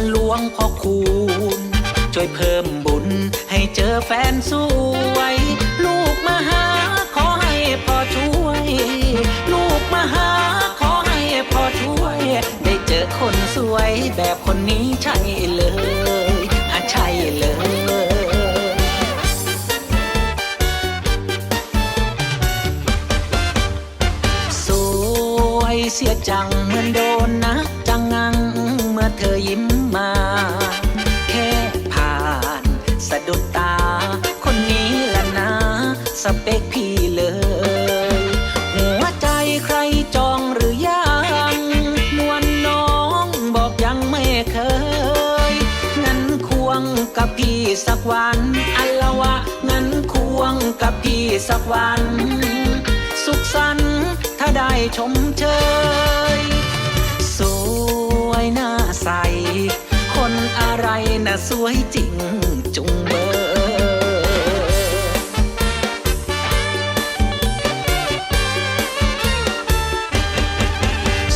นหลวงพ่อคูณช่วยเพิ่มบุญให้เจอแฟนสวย ลูกมาหาขอให้พ่อช่วย ลูกมาหาขอให้พ่อช่วย ได้เจอคนสวยแบบคนนี้ใช่เลยอะใช่เลยสวยเสียจังเหมือนโดนนะ เธอยิ้มมา แค่ผ่าน สะดุดตา คนนี้ละนะ สเปคพี่เลย หัวใจใครจองหรือยัง นวลน้องบอกยังไม่เคย งั้นควงกับพี่สักวัน อัลละวะ งั้นควงกับพี่สักวัน สุขสันต์ถ้าได้ชมเชย น่ะสวยจริงจุงเบอ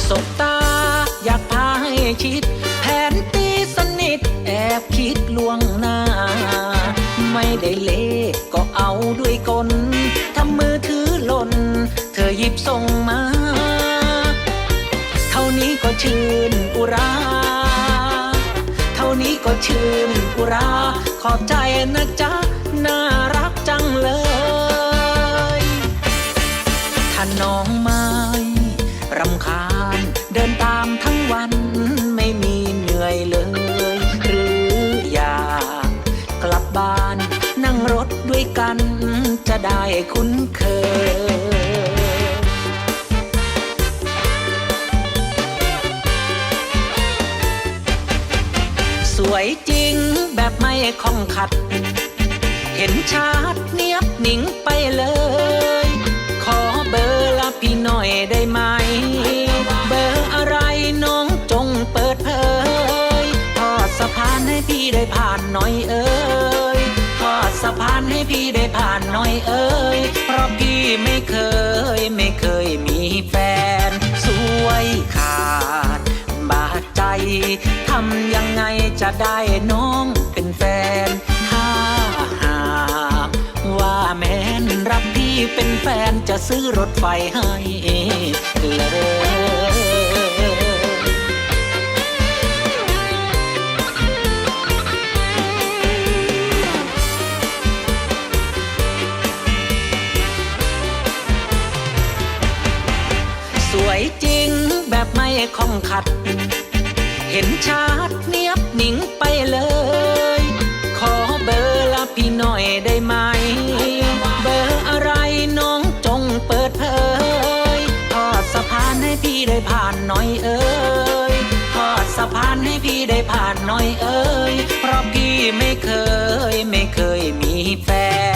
สบตาอยากพาให้ชิด แผนตีสนิท แอบคิดล่วงหน้า ไม่ได้เล่ก็เอาด้วยกลทำมือถือหล่น เธอหยิบส่งมา เท่านี้ก็ชื่นอุรา ชื่นอุรา ขอบใจนะจ๊ะ น่ารักจังเลย ถ้าน้องไม่รำคาญ เดินตามทั้งวันไม่มีเหนื่อยเลย หรืออยากกลับบ้าน นั่งรถด้วยกันจะได้คุ้นเคย วยจริงแบบไม่คองขัด เห็นชัดเนียบหนิงไปเลย ขอเบอร์ละพี่หน่อยได้ไหม เบอร์อะไรน้องจงเปิดเผยทอดสะพานให้พี่ได้ผ่านหน่อยเอ้ยทอดสะพานให้พี่ได้ผ่านหน่อยเอ้ย เพราะพี่ไม่เคย ทำยังไงจะได้น้องเป็นแฟน ถ้าหากว่าแม้นรับพี่เป็นแฟนจะซื้อรถไฟให้เลยสวยจริงแบบไม่คองขัด เห็นชัดเนียบหนิงไปเลย ขอเบอร์ละพี่หน่อยได้ไหม เบอร์อะไรน้องจงเปิดเผยทอดสะพานให้พี่ได้ผ่านหน่อยเอ้ยทอดสะพานให้พี่ได้ผ่านหน่อยเอ้ย เพราะพี่ไม่เคยไม่เคยมีแฟ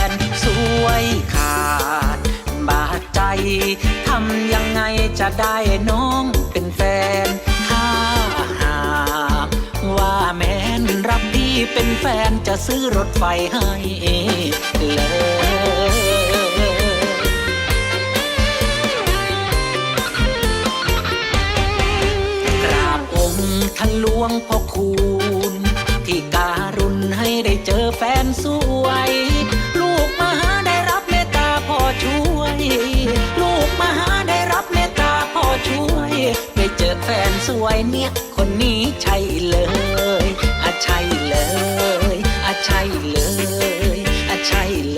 น สวยขาด บาดใจทำยังไงจะได้ เป็นแฟนจะซื้อรถไฟให้เลยกราบองค์ท่านหลวงพ่อคูณ ที่การุณให้ได้เจอแฟนสวย ลูกมาหาได้รับเมตตาพ่อช่วย ลูกมาหาได้รับเมตตาพ่อช่วย ได้เจอแฟนสวยเนี่ยคนนี้ใช่เลย child.